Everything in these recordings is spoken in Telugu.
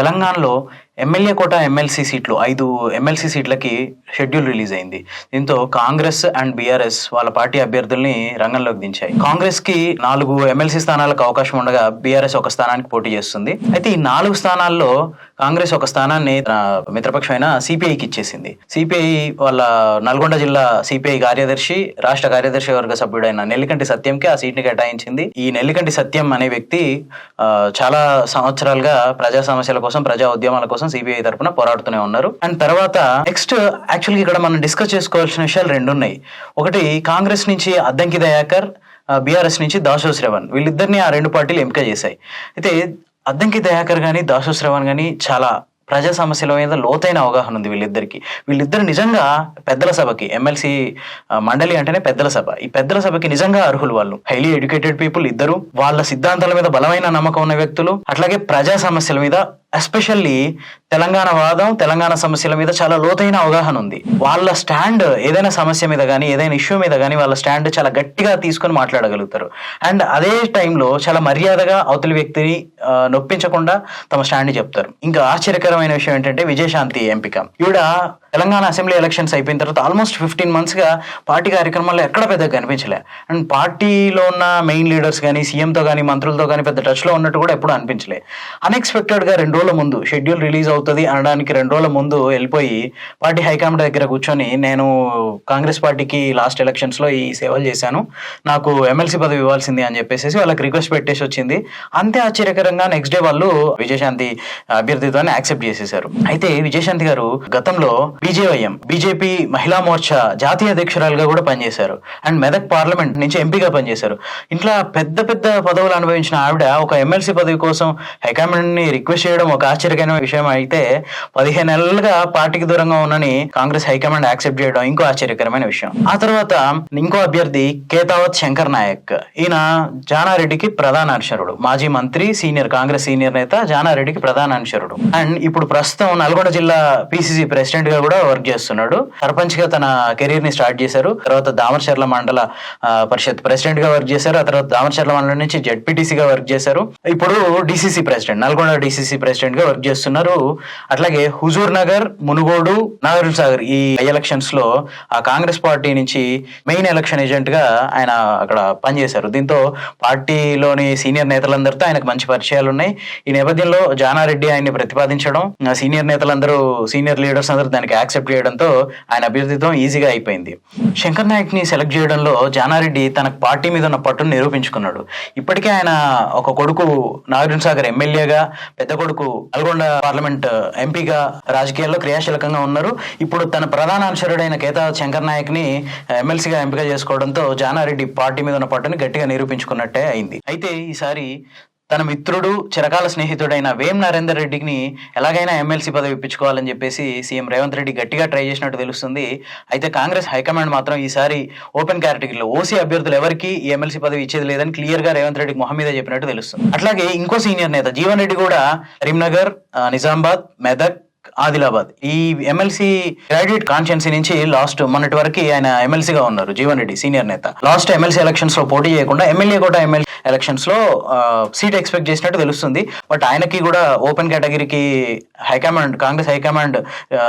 తెలంగాణలో ఎమ్మెల్యే కోట ఎమ్మెల్సీ సీట్లు ఐదు ఎమ్మెల్సీ సీట్లకి షెడ్యూల్ రిలీజ్ అయింది. దీంతో కాంగ్రెస్ అండ్ బీఆర్ఎస్ వాళ్ళ పార్టీ అభ్యర్థుల్ని రంగంలోకి దించాయి. కాంగ్రెస్కి నాలుగు ఎమ్మెల్సీ స్థానాలకు అవకాశం ఉండగా బీఆర్ఎస్ ఒక స్థానానికి పోటీ చేస్తుంది. అయితే ఈ నాలుగు స్థానాల్లో కాంగ్రెస్ ఒక స్థానాన్ని మిత్రపక్షమైన సిపిఐకి ఇచ్చేసింది. సిపిఐ వాళ్ళ నల్గొండ జిల్లా సిపిఐ కార్యదర్శి రాష్ట్ర కార్యదర్శి వర్గ సభ్యుడైన నెల్లికంటి సత్యంకి ఆ సీట్ని కేటాయించింది. ఈ నెల్లికంటి సత్యం అనే వ్యక్తి చాలా సంవత్సరాలుగా ప్రజా సమస్యల కోసం ప్రజా ఉద్యమాల కోసం సిబిఐ తరఫున పోరాడుతూనే ఉన్నారు. అండ్ తర్వాత నెక్స్ట్ యాక్చువల్గా ఇక్కడ మనం డిస్కస్ చేసుకోవాల్సిన విషయాలు రెండు ఉన్నాయి. ఒకటి కాంగ్రెస్ నుంచి అద్దంకి దయాకర్ బీఆర్ఎస్ నుంచి దాసో శ్రవణ్. వీళ్ళిద్దరిని ఆ రెండు పార్టీలు ఎంపిక చేశాయి. అయితే అద్దంకి దయాకర్ కానీ దాసో శ్రవణ్ కానీ చాలా ప్రజా సమస్యల మీద లోతైన అవగాహన ఉంది వీళ్ళిద్దరికి. వీళ్ళిద్దరు నిజంగా పెద్దల సభకి ఎమ్మెల్సీ మండలి అంటేనే పెద్దల సభ. ఈ పెద్దల సభకి నిజంగా అర్హులు వాళ్ళు. హైలీ ఎడ్యుకేటెడ్ పీపుల్ ఇద్దరు. వాళ్ళ సిద్ధాంతాల మీద బలమైన నమ్మకం ఉన్న వ్యక్తులు. అట్లాగే ప్రజా సమస్యల మీద ఎస్పెషల్లీ తెలంగాణ వాదం తెలంగాణ సమస్యల మీద చాలా లోతైన అవగాహన ఉంది. వాళ్ళ స్టాండ్ ఏదైనా సమస్య మీద కానీ ఏదైనా ఇష్యూ మీద కానీ వాళ్ళ స్టాండ్ చాలా గట్టిగా తీసుకొని మాట్లాడగలుగుతారు. అండ్ అదే టైంలో చాలా మర్యాదగా అవతలి వ్యక్తిని నొప్పించకుండా తమ స్టాండ్ చెప్తారు. ఇంకా ఆశ్చర్యకరమైన విషయం ఏంటంటే విజయశాంతి ఎంపిక. ఈవిడ తెలంగాణ అసెంబ్లీ ఎలక్షన్స్ అయిపోయిన తర్వాత ఆల్మోస్ట్ ఫిఫ్టీన్ మంత్స్గా పార్టీ కార్యక్రమాల్లో ఎక్కడ పెద్దగా కనిపించలే. అండ్ పార్టీలో ఉన్న మెయిన్ లీడర్స్ కానీ సీఎంతో కానీ మంత్రులతో కానీ పెద్ద టచ్లో ఉన్నట్టు కూడా ఎప్పుడు అనిపించలే. అన్ఎక్స్పెక్టెడ్గా రెండు రోజుల ముందు షెడ్యూల్ రిలీజ్ అవుతుంది అనడానికి రెండు రోజుల ముందు వెళ్ళిపోయి పార్టీ హైకమాండ్ దగ్గర కూర్చొని నేను కాంగ్రెస్ పార్టీకి లాస్ట్ ఎలక్షన్స్లో ఈ సేవలు చేశాను. నాకు ఎమ్మెల్సీ పదవి ఇవ్వాల్సింది అని చెప్పేసి వాళ్ళకి రిక్వెస్ట్ పెట్టేసి వచ్చింది. అంతే ఆశ్చర్యకరంగా నెక్స్ట్ డే వాళ్ళు విజయశాంతి అభ్యర్థితో యాక్సెప్ట్ చేసేశారు అయితే విజయశాంతి గారు గతంలో బీజేవైఎం బీజేపీ మహిళా మోర్చా జాతీయ అధ్యక్షురాలుగా కూడా పనిచేశారు. అండ్ మెదక్ పార్లమెంట్ నుంచి ఎంపీగా పనిచేశారు. ఇంట్లో పెద్ద పెద్ద పదవులు అనుభవించిన ఆవిడ ఒక ఎమ్మెల్సీ పదవి కోసం హైకమాండ్ని రిక్వెస్ట్ చేయడం ఒక ఆశ్చర్యకరమైన విషయం అయితే పదిహేను నెలలుగా పార్టీకి దూరంగా ఉన్నని కాంగ్రెస్ హైకమాండ్ యాక్సెప్ట్ చేయడం ఇంకో ఆశ్చర్యకరమైన విషయం. ఆ తర్వాత ఇంకో అభ్యర్థి కేతావత్ శంకర్ నాయక్. ఈయన జానారెడ్డికి ప్రధాన అనుచరుడు. మాజీ మంత్రి సీనియర్ కాంగ్రెస్ సీనియర్ నేత జానారెడ్డికి ప్రధాన అనుచరుడు. అండ్ ఇప్పుడు ప్రస్తుతం నల్గొండ జిల్లా పిసిసి ప్రెసిడెంట్గా కూడా వర్క్ చేస్తున్నాడు. సర్పంచ్గా తన కెరీర్ని స్టార్ట్ చేశారు. తర్వాత దామర్చర్ల మండల పరిషత్ ప్రెసిడెంట్గా వర్క్ చేశారు. ఆ తర్వాత దామరచర్ల మండలం నుంచి జెడ్పీటీసీ గా వర్క్ చేశారు. ఇప్పుడు డిసిసి ప్రెసిడెంట్ నల్గొండ డిసిసి ప్రెసిడెంట్గా వర్క్ చేస్తున్నారు. అట్లాగే హుజూర్ నగర్ మునుగోడు నాగర్ సాగర్ ఈ ఎలక్షన్స్లో ఆ కాంగ్రెస్ పార్టీ నుంచి మెయిన్ ఎలక్షన్ ఏజెంట్గా ఆయన అక్కడ పనిచేశారు. దీంతో పార్టీలోని సీనియర్ నేతలందరితో ఆయనకు మంచి పరిచయాలు ఉన్నాయి ఈ నేపథ్యంలో జానారెడ్డి ఆయన్ని ప్రతిపాదించడం సీనియర్ నేతలందరూ సీనియర్ లీడర్స్ అందరూ దానికి యాక్సెప్ట్ చేయడంతో ఆయన అభ్యర్థిత్వం ఈజీగా అయిపోయింది. శంకర్ నాయక్ని సెలెక్ట్ చేయడంలో జానారెడ్డి తన పార్టీ మీద ఉన్న పట్టును నిరూపించుకున్నాడు. ఇప్పటికే ఆయన ఒక కొడుకు నాగార్జున సాగర్ ఎమ్మెల్యేగా పెద్ద కొడుకు నల్గొండ పార్లమెంట్ uh, ఎంపీగా రాజకీయాల్లో క్రియాశీలకంగా ఉన్నారు. ఇప్పుడు తన ప్రధాన అనుచరుడైన కేతా శంకర్ నాయక్ని uh, ఎమ్మెల్సీగా ఎంపిక చేసుకోవడంతో జానారెడ్డి పార్టీ మీద ఉన్న పట్టుని గట్టిగా నిరూపించుకున్నట్టే అయింది. అయితే ఈసారి తన మిత్రుడు చిరకాల స్నేహితుడైన వేం నరేందర్ రెడ్డిని ఎలాగైనా ఎమ్మెల్సీ పదవి ఇప్పించుకోవాలని చెప్పేసి సీఎం రేవంత్ రెడ్డి గట్టిగా ట్రై చేసినట్టు తెలుస్తుంది. అయితే కాంగ్రెస్ హైకమాండ్ మాత్రం ఈసారి ఓపెన్ కేటగిరీలో ఓసీ అభ్యర్థులు ఎవరికి ఈ ఎమ్మెల్సీ పదవి ఇచ్చేది లేదని క్లియర్గా రేవంత్ రెడ్డికి మొహం మీద చెప్పినట్టు తెలుస్తుంది. అట్లాగే ఇంకో సీనియర్ నేత జీవన్ రెడ్డి కూడా కరీంనగర్ నిజామాబాద్ మెదక్ ఆదిలాబాద్. ఈ ఎమ్మెల్సీ గ్రాడ్యుయేట్ కాన్స్టిట్యున్సీ నుంచి లాస్ట్ మొన్నటి వరకు ఆయన ఎమ్మెల్సీగా ఉన్నారు జీవన్ రెడ్డి సీనియర్ నేత. లాస్ట్ ఎమ్మెల్సీ ఎలక్షన్స్లో పోటీ చేయకుండా ఎమ్మెల్యే కూడా ఎమ్మెల్యే ఎలక్షన్స్లో సీట్ ఎక్స్పెక్ట్ చేసినట్టు తెలుస్తుంది. బట్ ఆయనకి కూడా ఓపెన్ కేటగిరీకి హైకమాండ్ కాంగ్రెస్ హైకమాండ్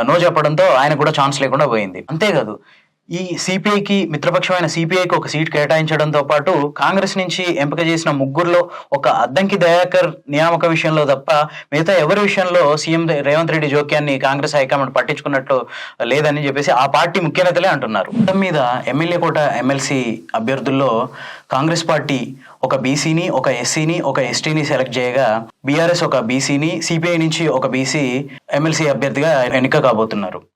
నో చెప్పడంతో ఆయన కూడా ఛాన్స్ లేకుండా పోయింది. అంతేకాదు ఈ సిపిఐకి మిత్రపక్షమైన సిపిఐకి ఒక సీట్ కేటాయించడంతో పాటు కాంగ్రెస్ నుంచి ఎంపిక చేసిన ముగ్గురులో ఒక అద్దంకి దయాకర్ నియామక విషయంలో తప్ప మిగతా ఎవరి విషయంలో సీఎం రేవంత్ రెడ్డి జోక్యాన్ని కాంగ్రెస్ హైకమాండ్ పట్టించుకున్నట్టు లేదని చెప్పేసి ఆ పార్టీ ముఖ్య నేతలే అంటున్నారు. మొత్తం మీద ఎమ్మెల్యే కోట ఎమ్మెల్సీ అభ్యర్థుల్లో కాంగ్రెస్ పార్టీ ఒక బీసీని ఒక ఎస్సీని ఒక ఎస్టీని సెలెక్ట్ చేయగా బీఆర్ఎస్ ఒక బీసీని సిపిఐ నుంచి ఒక బీసీ ఎమ్మెల్సీ అభ్యర్థిగా ఎన్నిక కాబోతున్నారు.